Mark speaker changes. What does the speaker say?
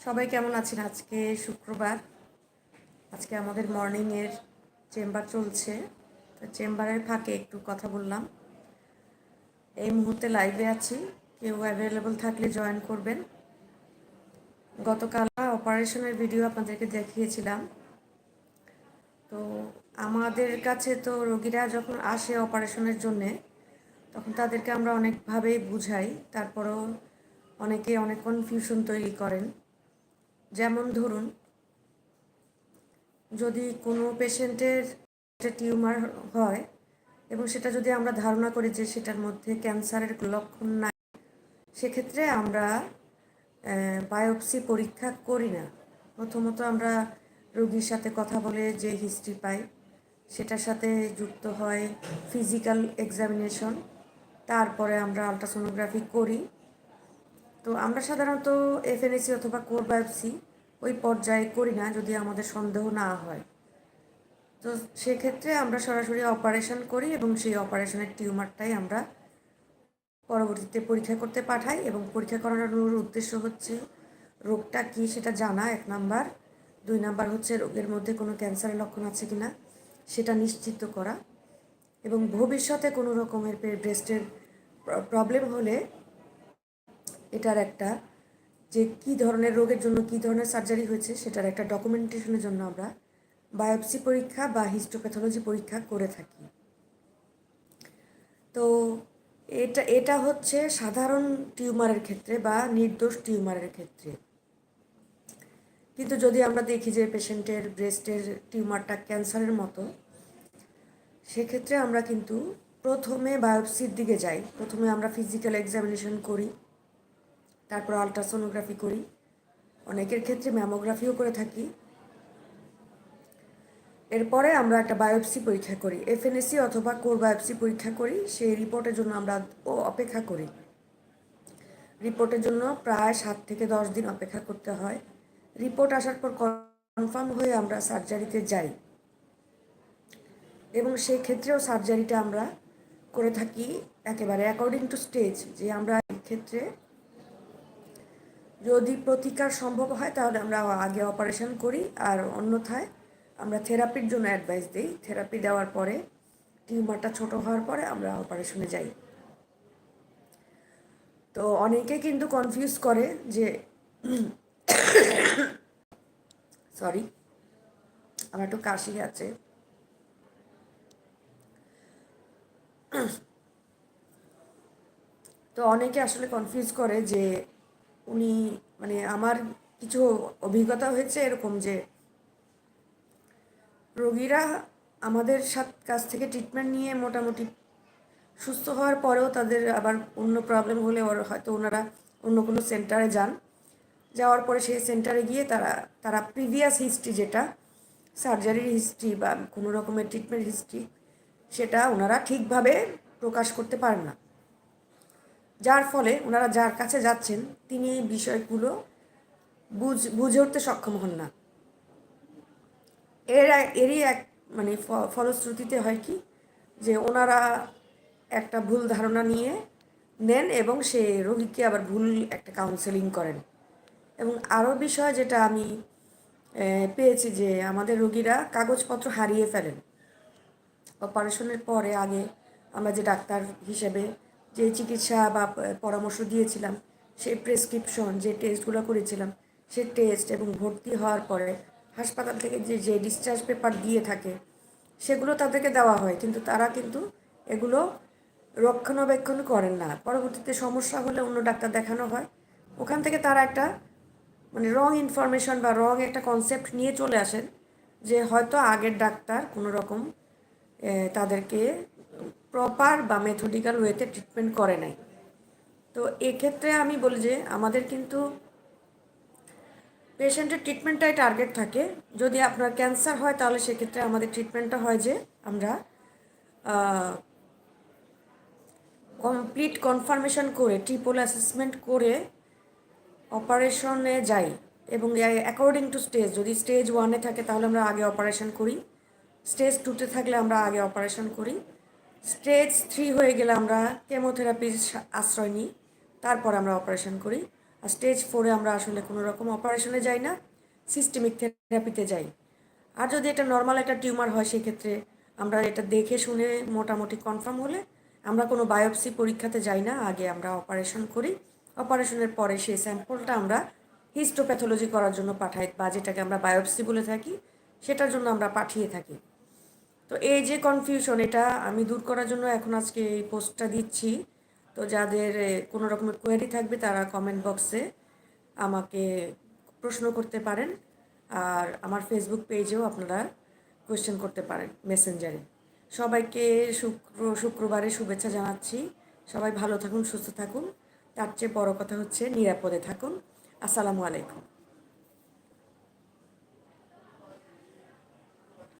Speaker 1: সবাই কেমন আছেন? আজকে শুক্রবার। আজকে আমাদের মর্নিংয়ের চেম্বার চলছে। তো চেম্বারের ফাঁকে একটু কথা বললাম। এই মুহূর্তে লাইভে আছি। কেউ অ্যাভেলেবল থাকলে জয়েন করবেন। গতকাল অপারেশনের ভিডিও আপনাদেরকে দেখিয়েছিলাম। তো আমাদের কাছে তো রোগীরা যখন আসে অপারেশনের জন্যে, তখন তাদেরকে আমরা অনেকভাবেই বুঝাই। তারপরেও অনেকে অনেক কনফিউশন তৈরি করেন। যেমন ধরুন, যদি কোনো পেশেন্টের একটা টিউমার হয় এবং সেটা যদি আমরা ধারণা করি যে সেটার মধ্যে ক্যান্সারের লক্ষণ নাই, সেক্ষেত্রে আমরা বায়োপসি পরীক্ষা করি না। প্রথমত আমরা রোগীর সাথে কথা বলে যে হিস্ট্রি পাই, সেটার সাথে যুক্ত হয় ফিজিক্যাল এক্সামিনেশন। তারপরে আমরা আলট্রাসোনোগ্রাফি করি। তো আমরা সাধারণত এফএনএসি অথবা কোর বায়োপসি ওই পর্যায়ে করি না যদি আমাদের সন্দেহ না হয়। তো সেক্ষেত্রে আমরা সরাসরি অপারেশন করি এবং সেই অপারেশনের টিউমারটাই আমরা পরবর্তীতে পরীক্ষা করতে পাঠাই এবং পরীক্ষা করানোর উদ্দেশ্য হচ্ছে রোগটা কী সেটা জানা, এক নাম্বার। দুই নাম্বার হচ্ছে রোগের মধ্যে কোনো ক্যান্সারের লক্ষণ আছে কি না সেটা নিশ্চিত করা এবং ভবিষ্যতে কোনো রকমের ব্রেস্টের প্রবলেম হলে এটার একটা যে কি ধরনের রোগের জন্য কি ধরনের সার্জারি হয়েছে, সেটার একটা ডকুমেন্টেশনের জন্য আমরা বায়োপসি পরীক্ষা বা হিস্টোপ্যাথোলজি পরীক্ষা করে থাকি। তো এটা এটা হচ্ছে সাধারণ টিউমারের ক্ষেত্রে বা নির্দোষ টিউমারের ক্ষেত্রে। কিন্তু যদি আমরা দেখি যে পেশেন্টের ব্রেস্টের টিউমারটা ক্যান্সারের মতো, সেক্ষেত্রে আমরা কিন্তু প্রথমে বায়োপসির দিকে যাই। প্রথমে আমরা ফিজিক্যাল এক্সামিনেশন করি। তারপর আলট্রাসোনোগ্রাফি করি। অনেকের ক্ষেত্রে ম্যামোগ্রাফিও করে থাকি। এরপরে আমরা একটা বায়োপসি পরীক্ষা করি। এফএনএসি অথবা কোর বায়োপসি পরীক্ষা করি। সেই রিপোর্টের জন্য আমরা অপেক্ষা করি। রিপোর্টের জন্য প্রায় সাত থেকে দশ দিন অপেক্ষা করতে হয়। রিপোর্ট আসার পর কনফার্ম হয়ে আমরা সার্জারিতে যাই। এবং সেই ক্ষেত্রেও সার্জারিটা আমরা করে থাকি একেবারে অ্যাকর্ডিং টু স্টেজ যে আমরা ক্ষেত্রে যদি প্রতিকার সম্ভব হয়, তাহলে আমরা আগে অপারেশন করি আর অন্যথায় আমরা থেরাপির জন্য অ্যাডভাইস দিই। থেরাপি দেওয়ার পরে টিউমারটা ছোট হওয়ার পরে আমরা অপারেশনে যাই। তো অনেকে কিন্তু কনফিউজ করে যে সরি আমার একটু কাশি আছে। তো অনেকে আসলে কনফিউজ করে যে উনি মানে আমার কিছু অভিজ্ঞতা হয়েছে এরকম যে রোগীরা আমাদের সাথ কাছ থেকে ট্রিটমেন্ট নিয়ে মোটামুটি সুস্থ হওয়ার পরেও তাদের আবার অন্য প্রবলেম হলে ওর হয়তো ওনারা অন্য কোনো সেন্টারে যান। যাওয়ার পরে সেই সেন্টারে গিয়ে তারা তারা প্রিভিয়াস হিস্ট্রি যেটা সার্জারির হিস্ট্রি বা কোনো রকমের ট্রিটমেন্ট হিস্ট্রি সেটা ওনারা ঠিকভাবে প্রকাশ করতে পারেন না। যার ফলে ওনারা যার কাছে যাচ্ছেন, তিনি এই বিষয়গুলো বুঝ, বুঝে উঠতে সক্ষম হন না। এর এরই এক মানে ফলশ্রুতিতে হয় কি, যে ওনারা একটা ভুল ধারণা নিয়ে নেন এবং সে রোগীকে আবার ভুল একটা কাউন্সেলিং করেন। এবং আরও বিষয় যেটা আমি পেয়েছি যে আমাদের রোগীরা কাগজপত্র হারিয়ে ফেলেন। অপারেশনের পরে আগে আমরা যে ডাক্তার হিসেবে যে চিকিৎসা বা পরামর্শ দিয়েছিলাম, সেই প্রেসক্রিপশন যে টেস্টগুলো করেছিলাম সে টেস্ট এবং ভর্তি হওয়ার পরে হাসপাতাল থেকে যে যে ডিসচার্জ পেপার দিয়ে থাকে, সেগুলো তাদেরকে দেওয়া হয়। কিন্তু তারা কিন্তু এগুলো রক্ষণাবেক্ষণ করেন না। পরবর্তীতে সমস্যা হলে অন্য ডাক্তার দেখানো হয়। ওখান থেকে তারা একটা মানে রং ইনফরমেশন বা রং একটা কনসেপ্ট নিয়ে চলে আসেন যে, হয়তো আগের ডাক্তার কোনো রকম তাদেরকে প্রপার বা মেথডিক্যাল ওয়েতে ট্রিটমেন্ট করে নাই। তো এক্ষেত্রে আমি বলি যে, আমাদের কিন্তু পেশেন্টের ট্রিটমেন্টটাই টার্গেট থাকে। যদি আপনার ক্যান্সার হয়, তাহলে সেক্ষেত্রে আমাদের ট্রিটমেন্টটা হয় যে, আমরা কমপ্লিট কনফার্মেশন করে ট্রিপল অ্যাসেসমেন্ট করে অপারেশনে যাই। এবং অ্যাকর্ডিং টু স্টেজ যদি স্টেজ ওয়ানে থাকে, তাহলে আমরা আগে অপারেশন করি। স্টেজ টুতে থাকলে আমরা আগে অপারেশন করি। স্টেজ থ্রি হয়ে গেলে আমরা কেমোথেরাপির আশ্রয় নিই, তারপর আমরা অপারেশন করি। আর স্টেজ ফোরে আমরা আসলে কোনো রকম অপারেশনে যাই না সিস্টেমিক থেরাপিতে যাই। আর যদি এটা নর্মাল একটা টিউমার হয়, সেক্ষেত্রে আমরা এটা দেখে শুনে মোটামুটি কনফার্ম হলে আমরা কোনো বায়োপসি পরীক্ষাতে যাই না, আগে আমরা অপারেশন করি। অপারেশনের পরে সেই স্যাম্পলটা আমরা হিস্টোপ্যাথোলজি করার জন্য পাঠাই, বা যেটাকে আমরা বায়োপসি বলে থাকি, সেটার জন্য আমরা পাঠিয়ে থাকি। তো এই যে কনফিউশন এটা আমি দূর করার জন্য এখন আজকে এই পোস্টটা দিচ্ছি। তো যাদের কোনো রকমের কোয়ারি থাকবে, তারা কমেন্ট বক্সে আমাকে প্রশ্ন করতে পারেন। আর আমার ফেসবুক পেজেও আপনারা কোয়েশ্চেন করতে পারেন মেসেঞ্জারে সবাইকে শুক্র, শুক্রবারে শুভেচ্ছা জানাচ্ছি। সবাই ভালো থাকুন, সুস্থ থাকুন। তার চেয়ে বড় কথা হচ্ছে নিরাপদে থাকুন। আসসালামু আলাইকুম।